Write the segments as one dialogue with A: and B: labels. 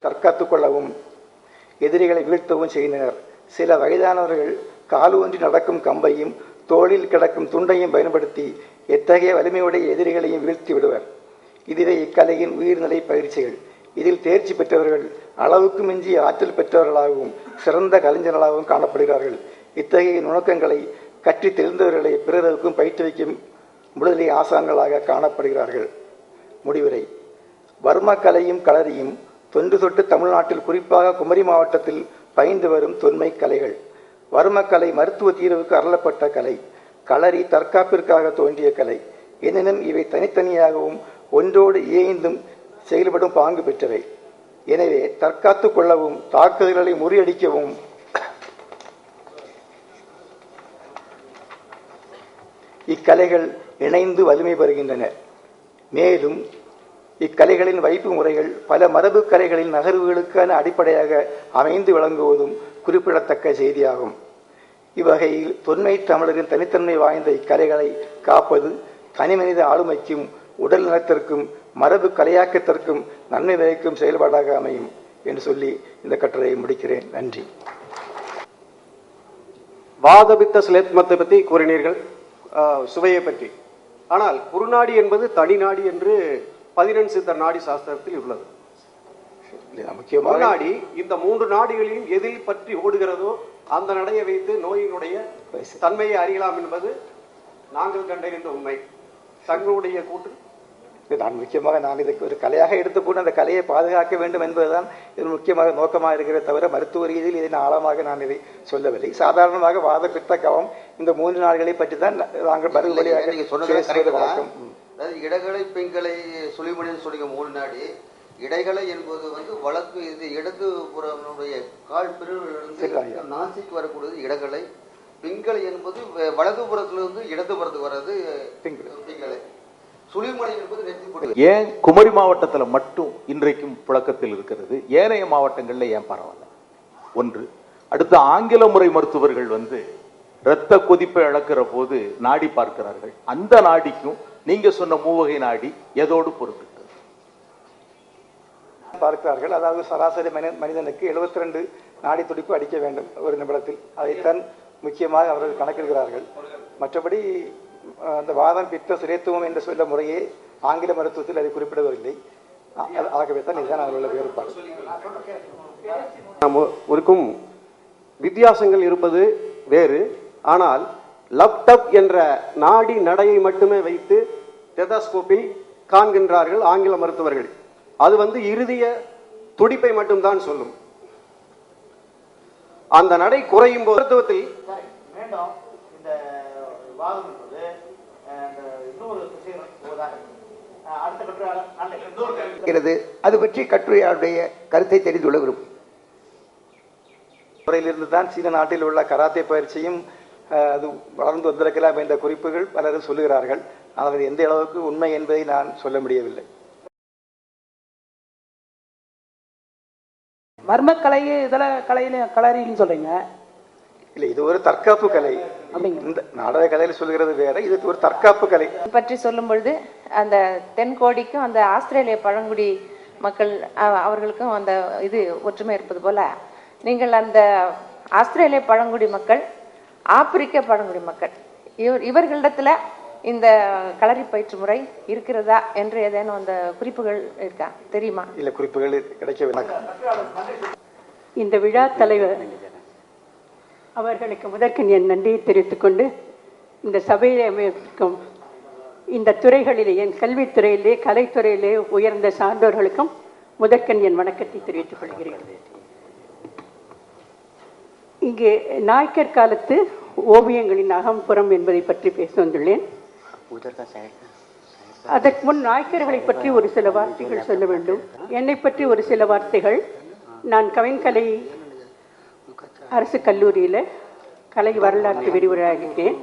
A: தற்காத்துக் கொள்ளவும் எதிரிகளை வீழ்த்தவும் செய்தனர். சில வயதானவர்கள் காலூன்றி நடக்கும் கம்பையும் தோளில் கிடக்கும் துண்டையும் பயன்படுத்தி எத்தகைய வலிமையுடைய எதிரிகளையும் வீழ்த்தி விடுவர். இதுவே இக்கலையின் உயிர்நிலை பயிற்சிகள். இதில் தேர்ச்சி பெற்றவர்கள் அளவுக்கு மிஞ்சி ஆற்றல் பெற்றவர்களாகவும் சிறந்த கலைஞர்களாகவும் காணப்படுகிறார்கள். இத்தகைய நுணுக்கங்களை கற்றித் தெரிந்தவர்களை பிறருக்கும் பயிற்றுவிக்கும் முழுதலை ஆசான்களாக காணப்படுகிறார்கள். முடிவுரை. வர்ம கலையும் களரியும் தொன்று தொட்டு தமிழ்நாட்டில் குறிப்பாக குமரி மாவட்டத்தில் பயின்று வரும் தொன்மை கலைகள். வர்மக்கலை மருத்துவ தீர்வுக்கு அருளப்பட்ட கலை. களரி தற்காப்பிற்காக தோன்றிய கலை. எனினும் இவை தனித்தனியாகவும் ஒன்றோடு இயைந்தும் செயல்படும் பாங்கு பெற்றவை. எனவே தற்காத்து கொள்ளவும் தாக்குதல்களை முறியடிக்கவும் இக்கலைகள் இணைந்து வலிமை பெறுகின்றன. மேலும் இக்கலைகளின் வைப்பு முறைகள் பல மரபு கலைகளின் நகர்வுகளுக்கான அடிப்படையாக அமைந்து விளங்குவதும் குறிப்பிடத்தக்க செய்தியாகும். இவ்வகையில் தொன்மை தமிழரின் தனித்தன்மை வாய்ந்த இக்கலைகளை காப்பது தனிமனித ஆளுமைக்கும் உடல் நலத்திற்கும் மரபு கலையாக்கத்திற்கும் நன்மை பயக்கும் செயல்பாடாக அமையும் என்று சொல்லி இந்த கட்டுரையை முடிக்கிறேன். நன்றி.
B: வாதபித்த சிலேத்மத்தை பற்றி கூறினீர்கள். ஆஹ், சுவையை பற்றி. ஆனால் குறுநாடி என்பது தனிநாடி என்று பதினெண் சித்தர் நாடி சாஸ்திரத்தில் உள்ளது. குருநாடி இந்த மூன்று நாடிகளையும் எதில் பற்றி ஓடுகிறதோ அந்த நடையை வைத்து நோயினுடைய தன்மையை அறியலாம் என்பது நாங்கள் கண்டறிந்த உண்மை. தங்களுடைய கூற்று.
A: இது நான் முக்கியமாக நான் இதுக்கு ஒரு கலையாக எடுத்துக்கொண்டு அந்த கலையை பாதுகாக்க வேண்டும் என்பதுதான் இது முக்கியமாக நோக்கமாக இருக்கிறத தவிர மருத்துவ ரீதியில் இதை நான் ஆழமாக நான் இதை சொல்லவில்லை. சாதாரணமாக வாத பித்த கவம் இந்த மூன்று நாடுகளை பற்றி தான் நாங்கள் மறுபடியாக
C: சொன்னது
A: வழக்கம்.
C: அதாவது இடகளை பெண்களை சுழிமணின்னு சொல்லிங்க மூணு நாடி இடைகளை என்பது வந்து வழக்கு இது இடது புறனுடைய கால் பிரிவிலிருந்து. நாசிக்கு வரக்கூடியது இடகளை. பிங்களை என்பது வலது புறத்திலிருந்து இடது புறத்துக்கு வர்றது
A: பிங்களை.
C: சுழிமணி என்பது போட்டு.
D: ஏன் குமரி மாவட்டத்துல மட்டும் இன்றைக்கும் புழக்கத்தில் இருக்கிறது? ஏனைய மாவட்டங்கள்ல ஏன் பரவாயில்ல? ஒன்று அடுத்து ஆங்கில முறை மருத்துவர்கள் வந்து இரத்த கொதிப்பை இழக்கிற போது நாடி பார்க்கிறார்கள். அந்த நாடிக்கும் நீங்க சொன்ன மூவகை நாடி எதோடு பொருந்துகிறது?
A: பார்க்கிறார்கள். அதாவது சராசரி மனி மனிதனுக்கு 72 ரெண்டு நாடி துடிப்பு அடிக்க வேண்டும் ஒரு நிமிடத்தில். அதைத்தான் முக்கியமாக அவர்கள் கணக்கிடுகிறார்கள். மற்றபடி அந்த வாதம் பித்த சிறைத்துவம் என்று சொல்ல முறையே ஆங்கில மருத்துவத்தில் அதை குறிப்பிடவில்லை ஆகவே தான் இதுதான் உள்ள வேறுபாடு.
B: நாம் ஒருக்கும் வித்தியாசங்கள் இருப்பது வேறு. ஆனால் லப்டப் என்ற நாடி நடையை மட்டுமே வைத்து டெதாஸ்கோப்பில் காண்கின்றார்கள் ஆங்கில மருத்துவர்கள். அது வந்து இறுதிய துடிப்பை மட்டும்தான் சொல்லும். அந்த நடை குறையும் போது மருத்துவத்தில்
E: அது பற்றி கட்டுரையாளுடைய கருத்தை தெரிந்து கொள்ள விரும்புகிறேன்
A: முறையிலிருந்து தான் சீன நாட்டில் உள்ள கராத்தே பயிற்சியும் அது வளர்ந்து வந்திருக்கலாம் என்ற குறிப்புகள் பலரும் சொல்லுகிறார்கள். ஆனால் அது எந்த அளவுக்கு உண்மை என்பதை நான் சொல்ல முடியவில்லை.
F: வர்மக்கலை இதில் கலையில கலரின்னு சொல்றீங்க?
A: இல்லை இது ஒரு தற்காப்பு கலை. இந்த நாடக கலையில் சொல்கிறது வேற இது ஒரு தற்காப்பு கலை.
G: பற்றி சொல்லும் பொழுது அந்த தென்கோடிக்கும் அந்த ஆஸ்திரேலிய பழங்குடி மக்கள் அவர்களுக்கும் அந்த இது ஒற்றுமை இருப்பது போல நீங்கள் அந்த ஆஸ்திரேலிய பழங்குடி மக்கள் ஆப்பிரிக்க பழங்குடி மக்கள். இவர் இவர்களிடத்துல இந்த களரி பயிற்று முறை இருக்கிறதா என்று ஏதேனும் அந்த குறிப்புகள் இருக்கா? தெரியுமா?
A: இல்லை குறிப்புகள் கிடைக்கவில்லை.
H: இந்த விழா தலைவர் அவர்களுக்கு முதற்கண் என் நன்றியை தெரிவித்துக் கொண்டு இந்த சபையிலே அமைக்கும் இந்த துறைகளிலே என் கல்வித்துறையிலே கலைத்துறையிலே உயர்ந்த சார்ந்தோர்களுக்கும் முதற்கண் என் வணக்கத்தை தெரிவித்துக் கொள்கிறேன். இங்கே நாயக்கர் காலத்து ஓவியங்களின் அகம்புறம் என்பதை பற்றி பேச வந்துள்ளேன் அதற்கு முன் நாயக்கர்களை பற்றி ஒரு சில வார்த்தைகள் சொல்ல வேண்டும். என்னை பற்றி ஒரு சில வார்த்தைகள். நான் கவின்கலை அரசு கல்லூரியில் கலை வரலாற்று விரிவுரையாகிட்டேன்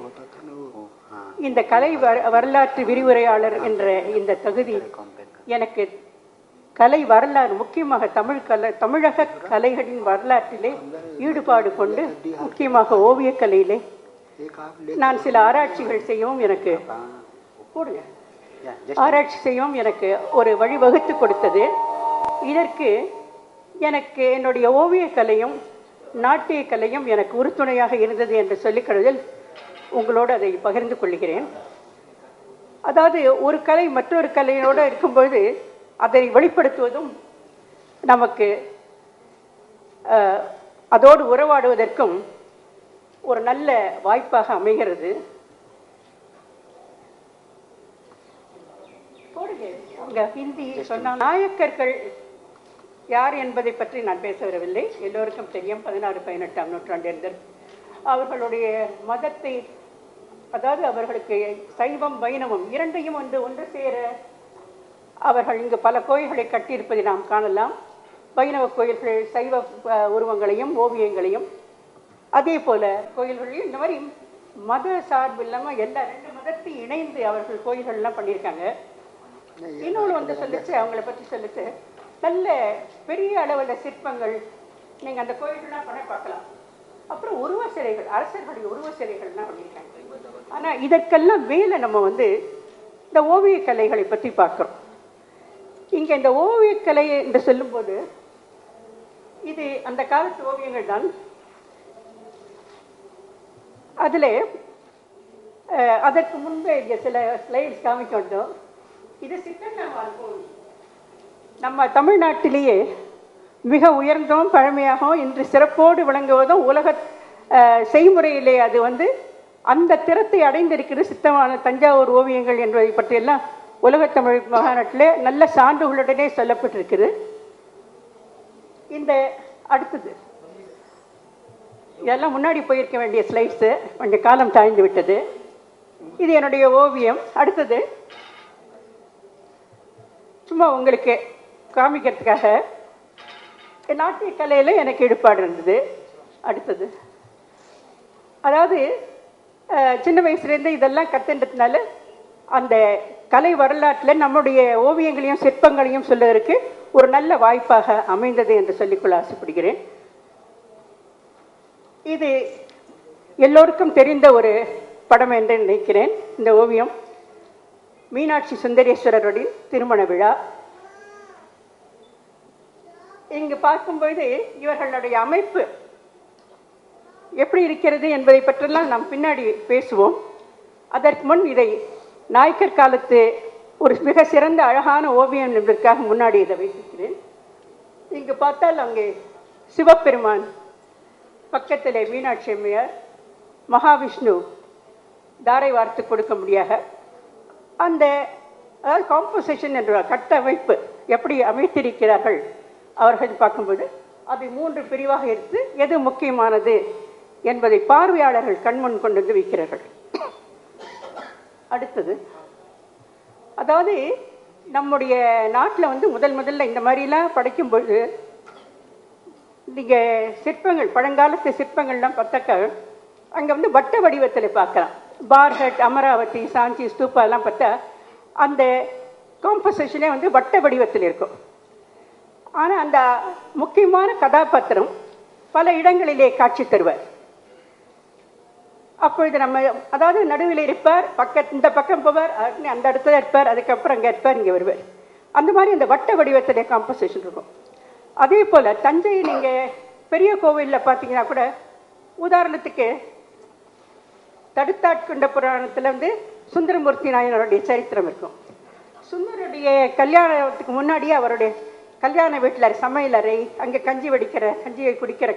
H: இந்த கலை வர- வரலாற்று விரிவுரையாளர் என்ற இந்த தகுதி எனக்கு கலை வரலாறு முக்கியமாக தமிழ் கலை தமிழக கலைகளின் வரலாற்றிலே ஈடுபாடு கொண்டு முக்கியமாக ஓவியக்கலையிலே நான் சில ஆராய்ச்சிகள் செய்யவும் எனக்கு போடுங்க ஆராய்ச்சி செய்யவும் எனக்கு ஒரு வழிவகுத்து கொடுத்தது. இதற்கு எனக்கு என்னுடைய ஓவியக் கலையும் நாட்டிய கலையும் எனக்கு உறுதுணையாக இருந்தது என்று சொல்லிக்கிறதில் உங்களோடு அதை பகிர்ந்து கொள்கிறேன். அதாவது ஒரு கலை மற்றொரு கலையோடு இருக்கும்போது அதை வெளிப்படுத்துவதும் நமக்கு அதோடு உறவாடுவதற்கும் ஒரு நல்ல வாய்ப்பாக அமைகிறது. அவங்க ஹிந்தி சொன்ன நாயக்கர்கள் யார் என்பதை பற்றி நான் பேச வரவில்லை எல்லோருக்கும் தெரியும் பதினாறு பதினெட்டாம் நூற்றாண்டில் அவர்களுடைய மதத்தை அதாவது அவர்களுக்கு சைவம் வைணவம் இரண்டையும் வந்து ஒன்று சேர அவர்கள் இங்கு பல கோயில்களை கட்டியிருப்பதை நாம் காணலாம். வைணவ கோயில்கள் சைவ உருவங்களையும் ஓவியங்களையும். அதே போல கோயில்களையும் இந்த மாதிரி மத சார்பு இல்லாமல் எல்லா ரெண்டு மதத்தையும் இணைந்து அவர்கள் கோயில்கள்லாம் பண்ணியிருக்காங்க. இன்னொன்று வந்து சொல்லிச்சு அவங்கள பற்றி சொல்லிச்சு. நல்ல பெரிய அளவில் சிற்பங்கள் நீங்கள் அந்த கோயில்கள்லாம் பண்ண பார்க்கலாம். அப்புறம் உருவ சிலைகள் அரசர்களுடைய உருவ சிலைகள்லாம் பண்ணியிருக்காங்க. ஆனால் இதற்கெல்லாம் மேலே நம்ம வந்து இந்த ஓவியக் கலைகளை பற்றி பார்க்குறோம். இங்கே இந்த ஓவியக்கலை என்று சொல்லும்போது இது அந்த காலத்து ஓவியங்கள் தான். அதில் அதற்கு முன்பே இங்கே சில ஸ்லைட்ஸ் காமிக்கொண்டோம். இது சித்தன்னவால் கோவில். நம்ம தமிழ்நாட்டிலேயே மிக உயர்ந்தும் பழமையாகவும் இன்று சிறப்போடு விளங்குவதும் உலக செய்முறையிலே அது வந்து அந்த திறத்தை அடைந்திருக்கிறது சித்தமான தஞ்சாவூர் ஓவியங்கள் என்பதை பற்றியெல்லாம் உலகத்தமிழ் மாநாட்டிலே நல்ல சான்றுகளுடனே சொல்லப்பட்டிருக்குது இந்த அடுத்தது. இதெல்லாம் முன்னாடி போயிருக்க வேண்டிய ஸ்லைட்ஸு கொஞ்சம் காலம் தாழ்ந்து விட்டது. இது என்னுடைய ஓவியம். அடுத்தது சும்மா உங்களுக்கு காமிக்கிறதுக்காக என் நாட்டிய கலையில் எனக்கு ஈடுபாடு இருந்தது. அடுத்தது அதாவது சின்ன வயசுலேருந்து இதெல்லாம் கற்றுன்றதுனால அந்த கலை வரலாற்றில் நம்முடைய ஓவியங்களையும் சிற்பங்களையும் சொல்லுவதற்கு ஒரு நல்ல வாய்ப்பாக அமைந்தது என்று சொல்லிக்கொள்ள ஆசைப்படுகிறேன். இது எல்லோருக்கும் தெரிந்த ஒரு படம் என்று நினைக்கிறேன். இந்த ஓவியம் மீனாட்சி சுந்தரேஸ்வரருடைய திருமண விழா. இங்கு பார்க்கும்பொழுது இவர்களுடைய அமைப்பு எப்படி இருக்கிறது என்பதை பற்றெல்லாம் நாம் பின்னாடி பேசுவோம். அதற்கு முன் இதை நாயக்கர் காலத்து ஒரு மிக சிறந்த அழகான ஓவியம் என்பதற்காக முன்னாடி இதை வைத்திருக்கிறேன். இங்கு பார்த்தால் அங்கே சிவபெருமான் பக்கத்திலே மீனாட்சி அம்மையார் மகாவிஷ்ணு தாரை வார்த்து கொடுக்க முடியாக. அந்த அதாவது காம்போசிஷன் என்ற கட்டமைப்பு எப்படி அமைத்திருக்கிறார்கள் அவர்கள் பார்க்கும்போது அதை மூன்று பிரிவாக எடுத்து எது முக்கியமானது என்பதை பார்வையாளர்கள் கண்முன் கொண்டு வந்து வைக்கிறார்கள். அடுத்தது. அதாவது நம்முடைய நாட்டில் வந்து முதல் முதல்ல இந்த மாதிரிலாம் படைக்கும்பொழுது நீங்கள் சிற்பங்கள் பழங்காலத்து சிற்பங்கள்லாம் பார்த்தாக்க அங்கே வந்து வட்ட வடிவத்தில் பார்க்கலாம். பார்ஹட் அமராவதி சாஞ்சி ஸ்தூப்பா எல்லாம் பார்த்தா அந்த காம்போசிஷனே வந்து வட்ட வடிவத்தில் இருக்கும். ஆனால் அந்த முக்கியமான கதாபாத்திரம் பல இடங்களிலே காட்சி தருவார். அப்பொழுது நம்ம அதாவது நடுவில் இருப்பார் பக்க இந்த பக்கம் போவார் அந்த இடத்துல இருப்பார் அதுக்கப்புறம் அங்கே இருப்பார் இங்கே வருவார். அந்த மாதிரி இந்த வட்ட வடிவத்துடைய காம்போசிஷன் இருக்கும். அதே போல் தஞ்சை நீங்கள் பெரிய கோவிலில் பார்த்தீங்கன்னா கூட உதாரணத்துக்கு தடுத்தாட்கொண்ட புராணத்தில் வந்து சுந்தரமூர்த்தி நாயனருடைய சரித்திரம் இருக்கும். சுந்தருடைய கல்யாணத்துக்கு முன்னாடியே அவருடைய கல்யாண வீட்டில் சமையலறை அங்கே கஞ்சி வடிக்கிற கஞ்சியை குடிக்கிற